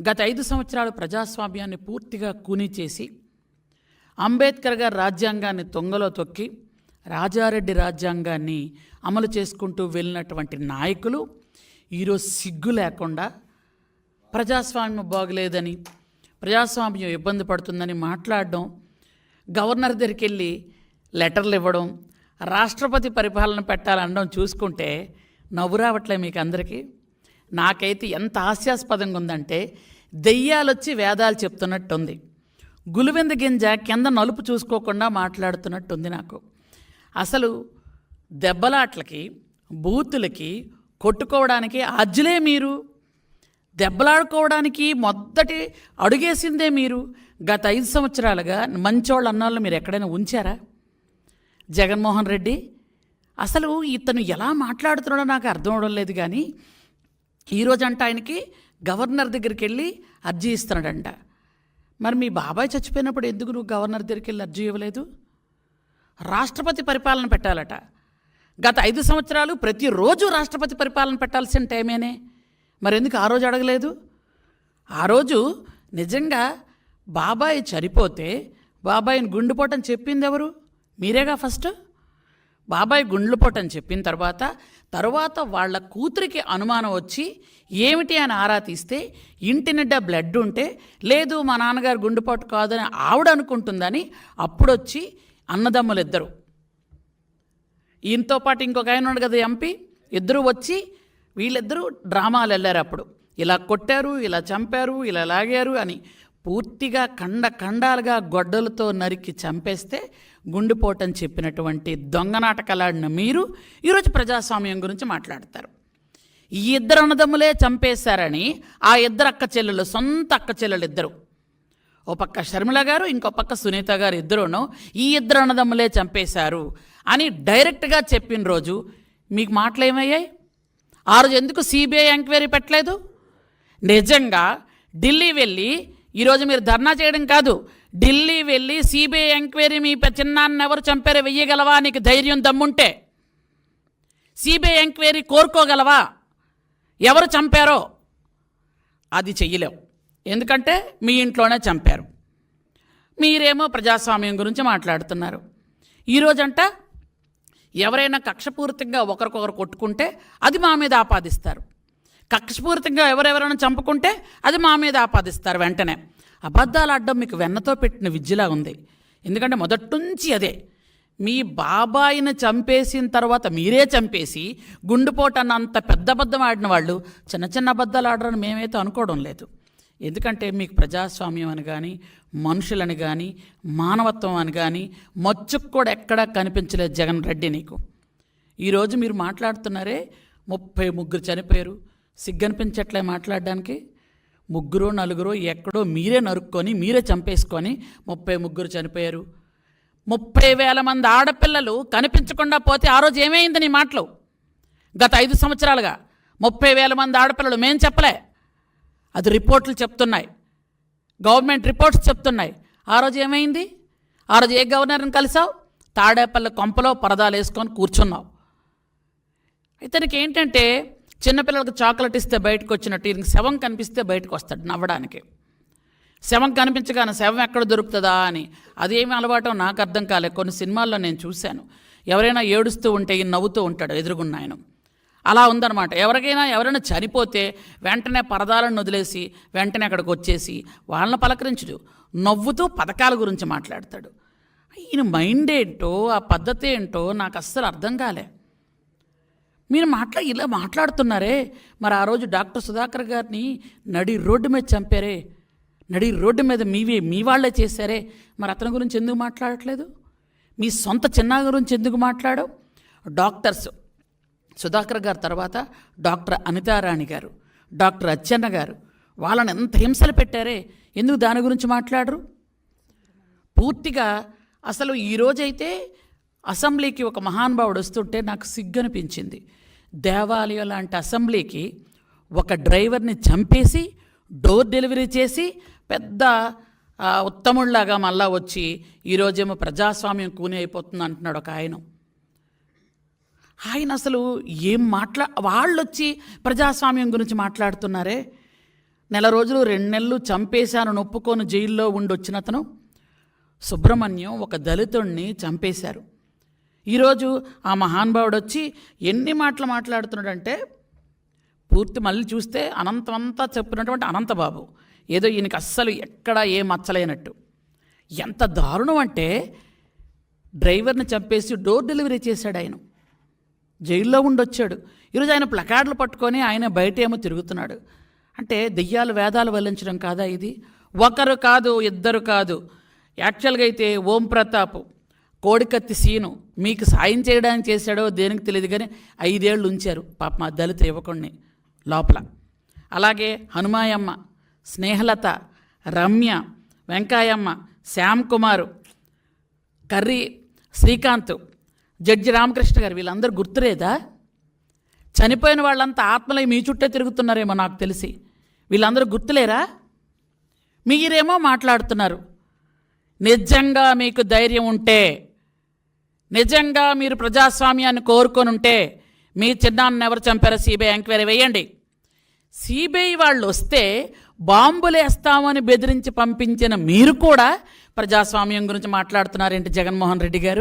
గత ఐదు సంవత్సరాలు ప్రజాస్వామ్యాన్ని పూర్తిగా కూని చేసి అంబేద్కర్ గారి రాజ్యాంగాన్ని తొంగలో తొక్కి రాజారెడ్డి రాజ్యాంగాన్ని అమలు చేసుకుంటూ వెళ్ళినటువంటి నాయకులు ఈరోజు సిగ్గు లేకుండా ప్రజాస్వామ్యం బాగలేదని ప్రజాస్వామ్యం ఇబ్బంది పడుతుందని మాట్లాడడం గవర్నర్ దగ్గరికి వెళ్ళి లెటర్లు ఇవ్వడం రాష్ట్రపతి పరిపాలన పెట్టాలనడం చూసుకుంటే నవ్వు రావట్లే మీకు అందరికీ నాకైతే ఎంత హాస్యాస్పదంగా ఉందంటే దెయ్యాలొచ్చి వేదాలు చెప్తున్నట్టుంది. గులివెంద గింజ కింద నలుపు చూసుకోకుండా మాట్లాడుతున్నట్టుంది నాకు. అసలు దెబ్బలాట్లకి బూతులకి కొట్టుకోవడానికి అజ్జలే మీరు. దెబ్బలాడుకోవడానికి మొదటి అడుగేసిందే మీరు. గత ఐదు సంవత్సరాలుగా మంచోళ్ళు అన్నాళ్ళు మీరు ఎక్కడైనా ఉంచారా? జగన్మోహన్ రెడ్డి అసలు ఇతను ఎలా మాట్లాడుతున్నాడో నాకు అర్థం అవడం లేదు కానీ ఈరోజు అంట ఆయనకి గవర్నర్ దగ్గరికి వెళ్ళి అర్జీ ఇస్తున్నాడంట. మరి మీ బాబాయ్ చచ్చిపోయినప్పుడు ఎందుకు నువ్వు గవర్నర్ దగ్గరికి వెళ్ళి అర్జీ ఇవ్వలేదు? రాష్ట్రపతి పరిపాలన పెట్టాలట. గత ఐదు సంవత్సరాలు ప్రతిరోజు రాష్ట్రపతి పరిపాలన పెట్టాల్సిన టైమేనే. మరి ఎందుకు ఆ రోజు అడగలేదు? ఆ రోజు నిజంగా బాబాయ్ చనిపోతే బాబాయిని గుండెపోటని చెప్పింది ఎవరు? మీరేగా ఫస్ట్? బాబాయ్ గుండ్లుపోటని చెప్పిన తర్వాత తర్వాత వాళ్ళ కూతురికి అనుమానం వచ్చి ఏమిటి అని ఆరా తీస్తే ఇంటి నిండా బ్లడ్ ఉంటే లేదు మా నాన్నగారు గుండెపోటు కాదని ఆవిడ అనుకుంటుందని అప్పుడొచ్చి అన్నదమ్ములు ఇద్దరు ఈయనతో పాటు ఇంకొక ఆయన ఉన్నాడు కదా ఎంపీ. ఇద్దరు వచ్చి వీళ్ళిద్దరూ డ్రామాలు వెళ్ళారు అప్పుడు. ఇలా కొట్టారు ఇలా చంపారు ఇలా లాగారు అని పూర్తిగా కండ కండాలుగా గొడ్డలతో నరికి చంపేస్తే గుండెపోటని చెప్పినటువంటి దొంగ నాటకాలాడిన మీరు ఈరోజు ప్రజాస్వామ్యం గురించి మాట్లాడతారు. ఈ ఇద్దరు అన్నదమ్ములే చంపేశారని ఆ ఇద్దరు అక్క చెల్లెలు సొంత అక్క చెల్లెలు ఇద్దరు. ఓ పక్క షర్మిల గారు ఇంకో పక్క సునీత గారు ఇద్దరును ఈ ఇద్దరు అన్నదమ్ములే చంపేశారు అని డైరెక్ట్గా చెప్పిన రోజు మీకు మాటలు ఏమయ్యాయి? ఆ రోజు ఎందుకు సిబిఐ ఎంక్వైరీ పెట్టలేదు? నిజంగా ఢిల్లీ వెళ్ళి ఈరోజు మీరు ధర్నా చేయడం కాదు ఢిల్లీ వెళ్ళి సిబిఐ ఎంక్వైరీ మీ చిన్నాన్న ఎవరు చంపారో వెయ్యగలవా? నీకు ధైర్యం దమ్ముంటే. సిబిఐ ఎంక్వైరీ కోరుకోగలవా? ఎవరు చంపారో? అది చెయ్యలేవు ఎందుకంటే మీ ఇంట్లోనే చంపారు. మీరేమో ప్రజాస్వామ్యం గురించి మాట్లాడుతున్నారు. ఈరోజంట ఎవరైనా కక్షపూరితంగా ఒకరికొకరు కొట్టుకుంటే అది మా మీద ఆపాదిస్తారు. కక్షపూరితంగా ఎవరెవరైనా చంపుకుంటే అది మా మీద ఆపాదిస్తారు వెంటనే. అబద్ధాలు ఆడడం మీకు వెన్నతో పెట్టిన విద్యలా ఉంది. ఎందుకంటే మొదటి నుంచి అదే. మీ బాబాయిని చంపేసిన తర్వాత మీరే చంపేసి గుండెపోటు అన్న అంత పెద్ద అబద్ధం ఆడిన వాళ్ళు చిన్న చిన్న అబద్ధాలు ఆడరని మేమైతే అనుకోవడం లేదు. ఎందుకంటే మీకు ప్రజాస్వామ్యం అని కానీ మనుషులని కానీ మానవత్వం అని కానీ మచ్చుకు కూడా ఎక్కడా కనిపించలేదు జగన్ రెడ్డి నీకు. ఈరోజు మీరు మాట్లాడుతున్నారే ముప్పై ముగ్గురు చనిపోయారు. సిగ్గనిపించట్లే మాట్లాడడానికి. ముగ్గురు నలుగురు ఎక్కడో మీరే నరుక్కొని మీరే చంపేసుకొని ముప్పై ముగ్గురు చనిపోయారు. ముప్పై వేల మంది ఆడపిల్లలు కనిపించకుండా పోతే ఆ రోజు ఏమైంది నీ మాటలు? గత ఐదు సంవత్సరాలుగా ముప్పై వేల మంది ఆడపిల్లలు మేం చెప్పలే. అది రిపోర్ట్లు చెప్తున్నాయి. గవర్నమెంట్ రిపోర్ట్స్ చెప్తున్నాయి. ఆ రోజు ఏమైంది? ఆ రోజు ఏ గవర్నర్ని కలిసావు? తాడేపల్లి కొంపలో పరదాలు వేసుకొని కూర్చున్నావు. ఇతనికి ఏంటంటే చిన్నపిల్లలకు చాక్లెట్ ఇస్తే బయటకు వచ్చినట్టు ఈయనకి శవం కనిపిస్తే బయటకు వస్తాడు నవ్వడానికి. శవం కనిపించగానే శవం ఎక్కడ దొరుకుతుందా అని. అదేమి అలవాటో నాకు అర్థం కాలే కొన్ని సినిమాల్లో నేను చూశాను. ఎవరైనా ఏడుస్తూ ఉంటే ఈయన నవ్వుతూ ఉంటాడు ఎదురుగున్న ఆయన అలా ఉందన్నమాట. ఎవరికైనా ఎవరైనా చనిపోతే వెంటనే పరదాలను వదిలేసి వెంటనే అక్కడికి వచ్చేసి వాళ్ళని పలకరించడు. నవ్వుతూ పథకాల గురించి మాట్లాడతాడు. ఈయన మైండ్ ఏంటో ఆ పద్ధతి ఏంటో నాకు అస్సలు అర్థం కాలే. మీరు మాట్లా ఇలా మాట్లాడుతున్నారే. మరి ఆ రోజు డాక్టర్ సుధాకర్ గారిని నడి రోడ్డు మీద చంపారే. నడి రోడ్డు మీద మీవే మీ వాళ్ళే చేశారే. మరి అతని గురించి ఎందుకు మాట్లాడట్లేదు? మీ సొంత చిన్న గురించి ఎందుకు మాట్లాడవు? డాక్టర్స్ సుధాకర్ గారు తర్వాత డాక్టర్ అనితారాణి గారు డాక్టర్ అచ్చెన్న గారు వాళ్ళని ఎంత హింసలు పెట్టారే? ఎందుకు దాని గురించి మాట్లాడరు? పూర్తిగా అసలు ఈరోజైతే అసెంబ్లీకి ఒక మహానుభావుడు వస్తుంటే నాకు సిగ్గనిపించింది. దేవాలయం లాంటి అసెంబ్లీకి ఒక డ్రైవర్ని చంపేసి డోర్ డెలివరీ చేసి పెద్ద ఉత్తముళ్ళాగా మళ్ళా వచ్చి ఈరోజేమో ప్రజాస్వామ్యం కూని అయిపోతుంది అంటున్నాడు ఒక ఆయన. ఆయన అసలు ఏం మాట్లా వాళ్ళు వచ్చి ప్రజాస్వామ్యం గురించి మాట్లాడుతున్నారే? నెల రోజులు రెండు నెలలు చంపేశాను నొప్పుకొని జైల్లో ఉండి వచ్చిన అతను. సుబ్రహ్మణ్యం ఒక దళితుణ్ణి చంపేశారు. ఈరోజు ఆ మహానుభావుడు వచ్చి ఎన్ని మాటలు మాట్లాడుతున్నాడంటే పూర్తి మళ్ళీ చూస్తే అనంతమంతా చెప్పినటువంటి అనంతబాబు. ఏదో ఈయనకి అస్సలు ఎక్కడ ఏ మచ్చలేనట్టు. ఎంత దారుణం అంటే డ్రైవర్ని చంపేసి డోర్ డెలివరీ చేశాడు ఆయన. జైల్లో ఉండొచ్చాడు. ఈరోజు ఆయన ప్లకార్డులు పట్టుకొని ఆయన బయట ఏమో తిరుగుతున్నాడు. అంటే దెయ్యాలు వేదాలు వల్లించడం కాదా ఇది? ఒకరు కాదు ఇద్దరు కాదు. యాక్చువల్గా అయితే ఓం ప్రతాప్ కోడికత్తి సీను మీకు సాయం చేయడానికి చేశాడో దేనికి తెలియదు కానీ ఐదేళ్ళు ఉంచారు. పాప మా దళిత యువకుడిని లోపల. అలాగే హనుమాయమ్మ స్నేహలత రమ్య వెంకాయమ్మ శ్యామ్ కుమారు కర్రీ శ్రీకాంత్ జడ్జి రామకృష్ణ గారు వీళ్ళందరూ గుర్తులేదా? చనిపోయిన వాళ్ళంతా ఆత్మలై మీ చుట్టే తిరుగుతున్నారేమో నాకు తెలిసి. వీళ్ళందరూ గుర్తులేరా? మీరేమో మాట్లాడుతున్నారు. నిజంగా మీకు ధైర్యం ఉంటే నిజంగా మీరు ప్రజాస్వామ్యాన్ని కోరుకొని ఉంటే మీ చిన్నాన్న ఎవరు చంపారో సిబిఐ ఎంక్వైరీ వేయండి. సిబిఐ వాళ్ళు వస్తే బాంబులేస్తామని బెదిరించి పంపించిన మీరు కూడా ప్రజాస్వామ్యం గురించి మాట్లాడుతున్నారేంటి జగన్మోహన్ రెడ్డి గారు?